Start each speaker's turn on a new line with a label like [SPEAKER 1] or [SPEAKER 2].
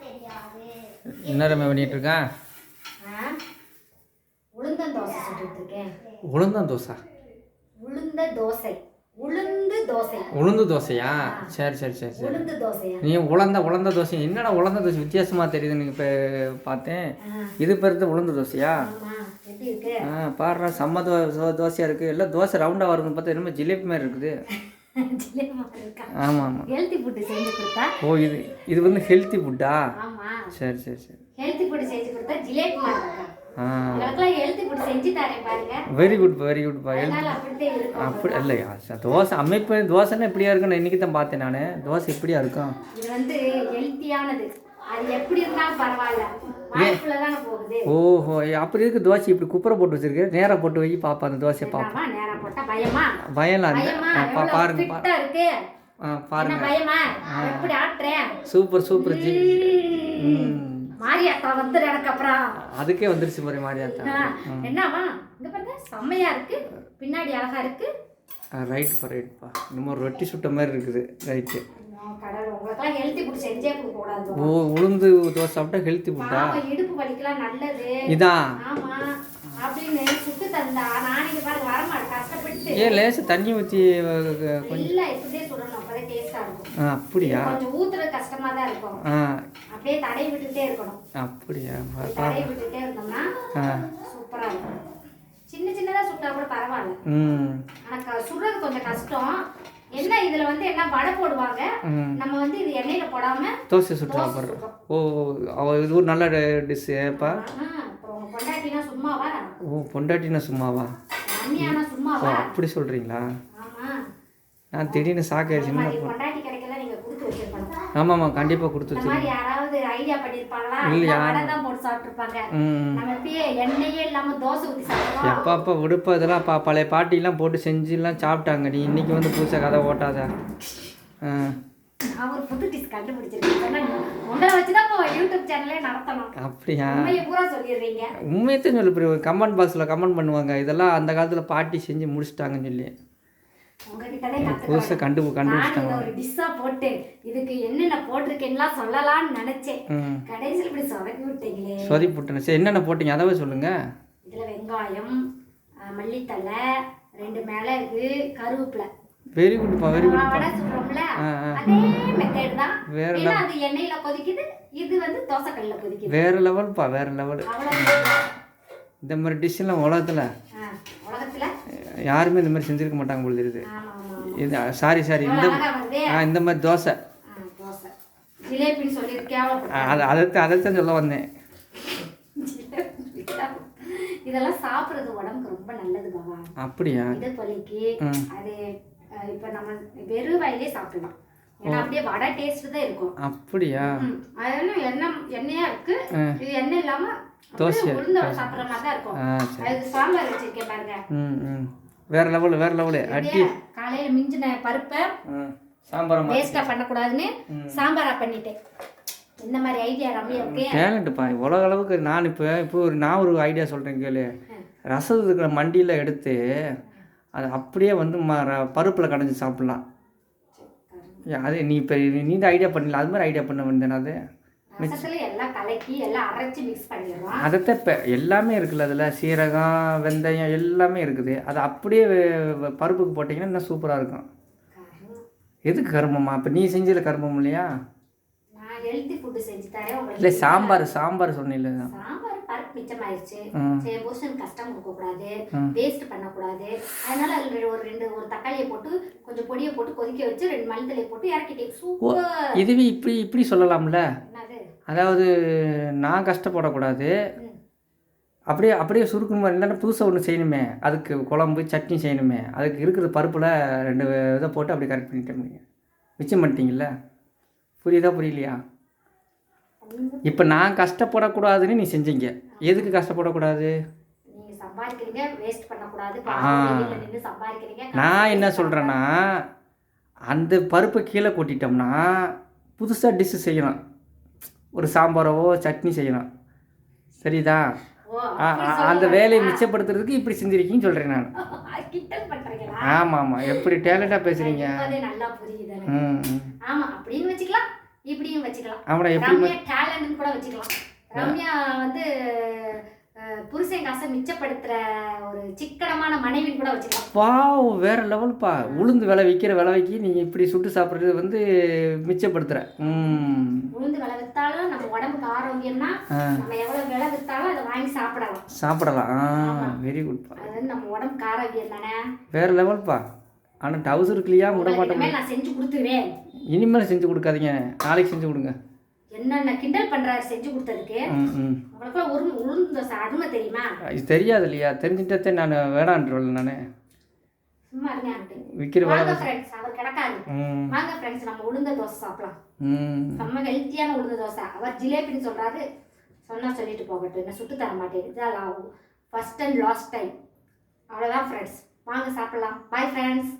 [SPEAKER 1] தெரியாது
[SPEAKER 2] என்ன ரம்யா பண்ணிட்டு இருக்கான்?
[SPEAKER 3] ஆ? உளுந்தன் தோசை சுட்டுட்டு இருக்கேன்
[SPEAKER 2] உளுந்தம் தோசை.
[SPEAKER 3] உளுந்த தோசை. உளுந்து தோசை.
[SPEAKER 2] உளுந்து தோசையா? சரி சரி சரி சரி.
[SPEAKER 3] உளுந்து தோசையா?
[SPEAKER 2] நீ உலர்ந்த தோசை. என்னடா உலர்ந்த தோசை? வித்தியாசமா தெரியுதுன்னு இப்போ பார்த்தேன். இது பெருத்து உளுந்து தோசையா? ஆ பாடுறா செம்ம தோ தோ- தோசையா இருக்கு. எல்லாம் தோசை ரவுண்டாக வருதுன்னு பார்த்தா என்னமோ ஜிலேபி மாதிரி இருக்குது. ஆமாம் ஆமாம்
[SPEAKER 3] ஹெல்த்தி ஃபுட்டு செஞ்சு கொடுத்தா?
[SPEAKER 2] ஓ இது இது வந்து ஹெல்த்தி ஃபுட்டா
[SPEAKER 3] ஆமா.
[SPEAKER 2] சரி சரி சரி.
[SPEAKER 3] ஹெல்த்தி ஃபுட்டு செஞ்சு கொடுத்தா ஜிலேபி மாதிரி
[SPEAKER 2] ஆ.
[SPEAKER 3] உங்களுக்குலாம் ஹெல்த்தி ஃபுட் செஞ்சு தரேன் பாருங்க.
[SPEAKER 2] வெரி குட் வெரி
[SPEAKER 3] அப்படித்தான் இருக்கும்.
[SPEAKER 2] அப்படி இல்லையா தோசை அமைப்பு தோசைன்னா இப்படியா இருக்குன்னு இன்னைக்கு தான் பார்த்தேன் நான். தோசை இப்படியா இருக்கும்
[SPEAKER 3] இது வந்து ஹெல்த்தியானது
[SPEAKER 2] ஓஹோ அப்படி இருக்கு தோசை இப்படி குப்புற போட்டு வச்சிருக்கேன் நேராக போட்டு வை பாப்பா அந்த தோசையை பாப்பா. பயம்லாம்
[SPEAKER 3] எவ்வளவு
[SPEAKER 2] பாருங்க ஆ பாருங்க. Super super ji.
[SPEAKER 3] மாரியாத்தா வந்து எனக்கு அப்புறம்.
[SPEAKER 2] அதுக்கே வந்துருச்சு பாரு மாரியாத்தா.
[SPEAKER 3] என்னவா இங்க பாருங்க செம்மையா இருக்கு. பின்னாடி அழகா இருக்கு.
[SPEAKER 2] ரைட்டுப்பா ரைட்டுப்பா இன்னமும் ரொட்டி சுட்ட மாதிரி இருக்குது ரைட்டு
[SPEAKER 3] உங்களுக்கெல்லாம் ஹெல்த்தி ஃபுட் செஞ்சே கொடுக்க கூடாது
[SPEAKER 2] ஓ உளுந்து தோசை சாப்பிட்டா ஹெல்த்தி ஃபுட்டா
[SPEAKER 3] இடுப்பு வலிக்கலாம் நல்லது.
[SPEAKER 2] இதான்
[SPEAKER 3] ஆமா. அப்படின்னு சுட்டு தந்தா நான் இங்க பாருங்க வரமாட்டேன் கஷ்டப்பட்டு.
[SPEAKER 2] ஏன் லேசா தண்ணி கொஞ்சம்?
[SPEAKER 3] இல்ல இப்படியே சுடணும் அப்பதான் டேஸ்டா இருக்கும்.
[SPEAKER 2] ஆ அப்படியா?
[SPEAKER 3] கொஞ்சம் ஊத்துறது கஷ்டமா தான் இருக்கும்.
[SPEAKER 2] ஆ.
[SPEAKER 3] அப்படியே தடை விட்டுட்டே இருக்கணும்.
[SPEAKER 2] அப்படியா?
[SPEAKER 3] தடை விட்டுட்டே இருந்தோம்னா சூப்பரா இருக்கும். சின்ன சின்னதா சுட்டா கூட பரவாயில்ல.
[SPEAKER 2] ம்.
[SPEAKER 3] ஆனா சுடுறது கொஞ்சம் கஷ்டம். என்ன இதுல வந்து என்ன வடை போடுவாங்க. நம்ம வந்து இது எண்ணெயில போடாம
[SPEAKER 2] தோசை சுட்டு சாப்பிட்றேன் ஓ அவ இது ஒரு நல்ல டிஷ்ஷு ஏப்பா
[SPEAKER 3] பொண்டாட்டினா சும்மாவா?
[SPEAKER 2] ஓ பொண்டாட்டினா சும்மாவா?
[SPEAKER 3] அண்ணியானா சும்மாவா?
[SPEAKER 2] அப்படி சொல்கிறீங்களா
[SPEAKER 3] ஆமா.
[SPEAKER 2] நான் திடீர்னு சாக்காயிடுச்சு
[SPEAKER 3] இந்த
[SPEAKER 2] என்ன
[SPEAKER 3] மாதிரி பொண்டாட்டி கிடைக்கல நீங்க கொடுத்து வச்சிருக்கணும்.
[SPEAKER 2] ஆமாம்மா கண்டிப்பாக கொடுத்து
[SPEAKER 3] இந்த
[SPEAKER 2] வச்சு
[SPEAKER 3] யாராவது ஐடியா பண்ணிருப்பாங்களா? வடை தான் போட்டு சாப்பிட்டுருப்பாங்க.
[SPEAKER 2] ம்.
[SPEAKER 3] நம்ம இப்பயே எண்ணெயே இல்லாம தோசை ஊத்தி சாப்பிடுவோம்
[SPEAKER 2] எப்பா அப்பா விடுப்பா இதெல்லாம் பா பழைய பாட்டிலாம் போட்டு செஞ்சுலாம் சாப்பிட்டாங்க. நீ இன்னைக்கு வந்து புதுசாக கதை ஓட்டாத.
[SPEAKER 3] ஒரு புது டிஷ் கண்டுபிடிச்சிருக்கேன். சொன்னா உங்களை வச்சுதான் இப்போ யூடியூப் சேனலே நடத்தணும்.
[SPEAKER 2] அப்படியா?
[SPEAKER 3] உண்மையை பூரா சொல்லிடுறீங்க.
[SPEAKER 2] உண்மையத்தையும் சொல்லு கமெண்ட் பாக்ஸில் கமெண்ட் பண்ணுவாங்க. இதெல்லாம் அந்த காலத்தில் பாட்டி செஞ்சு முடிச்சிட்டாங்கன்னு சொல்லி.
[SPEAKER 3] கத்துக்கிறேன்
[SPEAKER 2] கண்டு
[SPEAKER 3] இதை ஒரு டிஷ்ஷா போட்டு இதுக்கு என்னென்ன போட்டிருக்கேன்லாம் சொல்லலாம்னு நினைச்சேன். கடைசியில் இப்படி சொதப்பி விட்டீங்களே.
[SPEAKER 2] சொதி புட்டுன்னு சரி என்னென்ன போட்டீங்க? அதாவே சொல்லுங்கள்
[SPEAKER 3] இதுல வெங்காயம் அஹ், மல்லித்தழை ரெண்டு மிளகு கருவேப்பிலை.
[SPEAKER 2] வெரி குட்ப்பா வெரி குட்
[SPEAKER 3] வடை சுடுறோம்ல. அதே மெத்தட் தான்.
[SPEAKER 2] வேற
[SPEAKER 3] ஏன்னா அது எண்ணெயில கொதிக்குது இது வந்து தோசைக்கல்ல கொதிக்குது.
[SPEAKER 2] வேற லெவல்ப்பா வேற லெவல் இந்த மாதிரி டிஷ்ஷெல்லாம் உலகத்துல யாருமே இந்த மாதிரி செஞ்சுருக்க மாட்டாங்க
[SPEAKER 3] ஆமா ஆமா
[SPEAKER 2] இது சாரி சாரி இந்த ஆ இந்த மாதிரி தோசை. அது அதைத்தான் அதைத்தான் சொல்ல வந்தேன்.
[SPEAKER 3] இதெல்லாம் சாப்பிடுறது உடம்புக்கு ரொம்ப நல்லது பாபா.
[SPEAKER 2] அப்படியா?
[SPEAKER 3] இது தொலைக்கு. அது இப்ப நம்ம வெறும் வயலே சாப்பிடலாம். ஏன்னா அப்படியே வடை டேஸ்ட் தான் இருக்கும்.
[SPEAKER 2] அப்படியா.
[SPEAKER 3] அதெல்லாம் எண்ணெய் எண்ணெயா இருக்கு. இது எண்ணெய் இல்லாம
[SPEAKER 2] தோசை,
[SPEAKER 3] உளுந்த சாப்பிடுற மாதிரி தான் இருக்கும். அது சாம்பார் வச்சிருக்கேன் பாருங்க.
[SPEAKER 2] வேற லெவல் வேற லெவலு அடி.
[SPEAKER 3] காலையில மிஞ்சின பருப்பை
[SPEAKER 2] ம் சாம்பாரம்
[SPEAKER 3] வேஸ்டா பண்ணக்கூடாதுன்னு சாம்பாரா பண்ணிட்டேன். இந்த மாதிரி ஐடியா ரம்யா ஓகே
[SPEAKER 2] டேலண்ட்டுப்பா உலக அளவுக்கு நான் இப்போ இப்போ ஒரு நான் ஒரு ஐடியா சொல்கிறேன் கேளு. ரசம் இருக்கிற மண்டியில் எடுத்து அது அப்படியே வந்து ம பருப்பில் கடைஞ்சி சாப்பிட்லாம். அது நீ இப்போ நீ தான் ஐடியா பண்ணல அது மாதிரி ஐடியா பண்ண வேண்டியது அது?
[SPEAKER 3] ரசத்துல எல்லாம் கலக்கி எல்லாம் அரைச்சு மிக்ஸ் பண்ணிடுறோம்.
[SPEAKER 2] அதைத்தான் இப்போ எல்லாமே இருக்குல்ல அதில்? சீரகம் வெந்தயம் எல்லாமே இருக்குது. அது அப்படியே பருப்புக்கு போட்டிங்கன்னா இன்னும் சூப்பராக இருக்கும். எதுக்கு கருமமா இப்போ நீ செஞ்சதில் கருமம் இல்லையா?
[SPEAKER 3] நான் ஹெல்த்தி ஃபுட்டு செஞ்சு தரேன்
[SPEAKER 2] இல்லை சாம்பார் சாம்பார் சொன்னில்ல
[SPEAKER 3] சாம்பார் பருப்பு மிச்சமாயிருச்சு.
[SPEAKER 2] ம்.
[SPEAKER 3] சரி புருஷன் கஷ்டம் கொடுக்க கூடாது வேஸ்ட் பண்ணக்கூடாது. அதனால அதுல ரெண்டு- ஒரு ரெண்டு ஒரு தக்காளியை போட்டு கொஞ்சம் பொடியை போட்டு கொதிக்க வச்சு ரெண்டு மல்லித்தலையை போட்டு இறக்கிட்டேன். சூப்பர்
[SPEAKER 2] இதுவே இப்படி இப்படி சொல்லலாம்ல? அதாவது நான் கஷ்டப்படக்கூடாது. அப்படியே அப்படியே சுருக்கணும் இல்லைன்னா புதுசாக ஒன்று செய்யணுமே. அதுக்கு குழம்பு சட்னி செய்யணுமே. அதுக்கு இருக்கிற பருப்பில் ரெண்டு இதை போட்டு அப்படியே கரெக்ட் பண்ணிட்டேன் மிச்சம் பண்ணிட்டீங்கல்ல? புரியுதா புரியலையா? இப்போ நான் கஷ்டப்படக்கூடாதுன்னு நீ செஞ்சீங்க. எதுக்கு கஷ்டப்படக்கூடாது? நான் என்ன சொல்கிறேன்னா அந்த பருப்பை கீழே கொட்டிட்டோம்னா புதுசாக டிஷ்ஷு செய்யணும் ஒரு சாம்பாரவோ சட்னி செய்யணும். சரிதா? அந்த. வேலையை மிச்சப்படுத்துறதுக்கு இப்படி செஞ்சிருக்கீங்கன்னு சொல்கிறேன் நான். ஆமாம் ஆமாம் எப்படி டேலண்டாக பேசுகிறீங்க ம் ம்.
[SPEAKER 3] ஆமா அப்படின்னு வச்சுக்கலாம் இப்படியும் வச்சுக்கலாம்.
[SPEAKER 2] ஆமாடா எப்படி
[SPEAKER 3] டேலண்ட்னு கூட வச்சுக்கலாம். ரம்யா வந்து புருஷன் காசை மிச்சப்படுத்துற ஒரு சிக்கனமான மனைவின்னு கூட வச்சுக்கலாம்.
[SPEAKER 2] வாவ் வேற லெவல்ப்பா. உளுந்து விலை விற்கிற விலைக்கு நீங்கள் இப்படி சுட்டு சாப்பிட்றது வந்து மிச்சப்படுத்துகிற ம்.
[SPEAKER 3] உளுந்து விலை வித்தாலும் நம்ம உடம்புக்கு ஆரோக்கியம்னா நம்ம எவ்வளவு விலை வித்தாலும் அதை வாங்கி சாப்பிடலாம்.
[SPEAKER 2] சாப்பிடலாம். வெரி குட்ப்பா
[SPEAKER 3] அது வந்து நம்ம உடம்புக்கு ஆரோக்கியம் தானே?
[SPEAKER 2] வேற லெவல்ப்பா. ஆனால் டவுசர் கிளியா விட மாட்டோம்
[SPEAKER 3] இனிமேல் நான் செஞ்சு கொடுத்துருவேன்.
[SPEAKER 2] இனிமேல் செஞ்சு கொடுக்காதீங்க. நாளைக்கு செஞ்சு கொடுங்க.
[SPEAKER 3] என்னென்ன கிண்டல் பண்றாரு செஞ்சு கொடுத்ததுக்கு?
[SPEAKER 2] ம் ம்.
[SPEAKER 3] உங்களுக்குள்ள ஒரு உளுந்து தோசை அருமை தெரியுமா?
[SPEAKER 2] இது தெரியாது இல்லையா? தெரிஞ்சுட்டே நான் வேணான்றவள் நான்.
[SPEAKER 3] சும்மா இருங்க
[SPEAKER 2] விலை
[SPEAKER 3] வாங்க ஃப்ரெண்ட்ஸ் அவர் கிடக்காது வாங்க ஃப்ரெண்ட்ஸ் நம்ம உளுந்த தோசை சாப்பிடலாம். செம்ம ஹெல்த்தியான உளுந்த தோசை. அவர் ஜிலேபின்னு சொல்றாரு. சொன்னா சொல்லிட்டு போகட்டும். என்ன சுட்டு தர மாட்டேன். இதான் ஃபர்ஸ்ட் அண்ட் லாஸ்ட் டைம் அவ்வளோதான் ஃப்ரெண்ட்ஸ் வாங்க சாப்பிடலாம். Bye friends